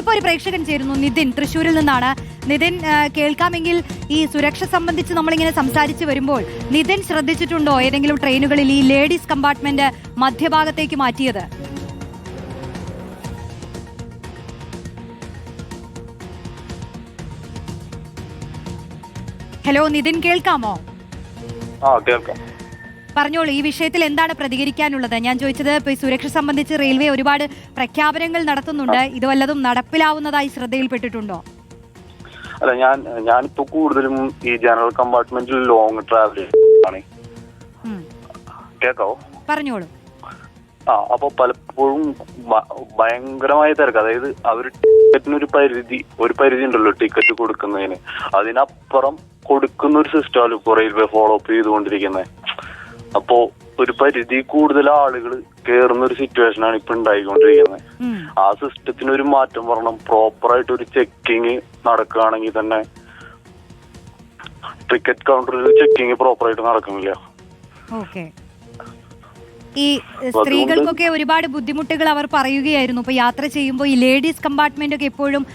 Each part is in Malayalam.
ഇപ്പൊ ഒരു പ്രേക്ഷകൻ ചേരുന്നു നിതിൻ. തൃശ്ശൂരിൽ നിന്നാണ്. നിതിൻ കേൾക്കാമെങ്കിൽ ഈ സുരക്ഷ സംബന്ധിച്ച് നമ്മളിങ്ങനെ സംസാരിച്ച് വരുമ്പോൾ നിതിൻ ശ്രദ്ധിച്ചിട്ടുണ്ടോ ഏതെങ്കിലും ട്രെയിനുകളിൽ ഈ ലേഡീസ് കമ്പാർട്ട്മെന്റ് മധ്യഭാഗത്തേക്ക് മാറ്റിയത്? ഹലോ നിതിൻ കേൾക്കാമോ? ആ കേൾക്കാം. പറഞ്ഞോളൂ ഈ വിഷയത്തിൽ എന്താണ് പ്രതികരിക്കാനുള്ളത്? ഞാൻ ചോദിച്ചത് ഇപ്പൊ ഈ സുരക്ഷ സംബന്ധിച്ച് റെയിൽവേ ഒരുപാട് പ്രഖ്യാപനങ്ങൾ നടത്തുന്നുണ്ട്. ഇത് വല്ലതും നടപ്പിലാവുന്നതായി ശ്രദ്ധയിൽപ്പെട്ടിട്ടുണ്ടോ? അല്ല ഞാൻ ഞാനിപ്പോ കൂടുതലും ഈ ജനറൽ കമ്പാർട്ട്മെന്റിൽ ലോങ് ട്രാവൽ ആണ് കേട്ടോ കേക്കാവോ? പറഞ്ഞോളൂ. ആ അപ്പൊ പലപ്പോഴും ഭയങ്കരമായ തിരക്ക്. അതായത് അവർ ടിക്കറ്റിന് ഒരു പരിധി ഒരു പരിധി ഉണ്ടല്ലോ ടിക്കറ്റ് കൊടുക്കുന്നതിന്. അതിനപ്പുറം കൊടുക്കുന്ന ഒരു സിസ്റ്റമാണ് ഇപ്പൊ റെയിൽവേ ഫോളോ അപ്പ് ചെയ്തുകൊണ്ടിരിക്കുന്നത് അപ്പോ ഒരു പരിധി കൂടുതൽ ആളുകൾ കേറുന്ന ഒരു സിറ്റുവേഷൻ ആണ് ഇപ്പൊ ഉണ്ടായിക്കൊണ്ടിരിക്കുന്നത്. ആ സിസ്റ്റത്തിന് ഒരു മാറ്റം വരണം. പ്രോപ്പർ ആയിട്ട് ഒരു ചെക്കിങ് നടക്കുകയാണെങ്കിൽ തന്നെ ടിക്കറ്റ് കൗണ്ടറിൽ ചെക്കിങ് പ്രോപ്പർ ആയിട്ട് നടക്കുന്നില്ല. ഈ സ്ത്രീകൾക്കൊക്കെ ഒരുപാട് ബുദ്ധിമുട്ടുകൾ അവർ പറയുകയായിരുന്നു. ഇപ്പൊ യാത്ര ചെയ്യുമ്പോൾ ഈ ലേഡീസ് കമ്പാർട്ട്മെന്റ് ഒക്കെ എപ്പോഴും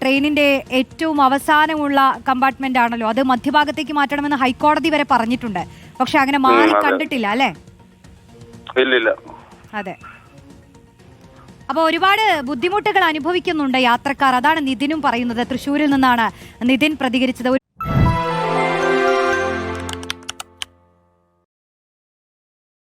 ട്രെയിനിന്റെ ഏറ്റവും അവസാനമുള്ള കമ്പാർട്ട്മെന്റ് ആണല്ലോ. അത് മധ്യഭാഗത്തേക്ക് മാറ്റണമെന്ന് ഹൈക്കോടതി വരെ പറഞ്ഞിട്ടുണ്ട്. പക്ഷെ അങ്ങനെ മാറി കണ്ടിട്ടില്ല അല്ലേ? അതെ. അപ്പൊ ഒരുപാട് ബുദ്ധിമുട്ടുകൾ അനുഭവിക്കുന്നുണ്ട് യാത്രക്കാർ. അതാണ് നിതിനും പറയുന്നത്. തൃശ്ശൂരിൽ നിന്നാണ് നിതിൻ പ്രതികരിച്ചത്.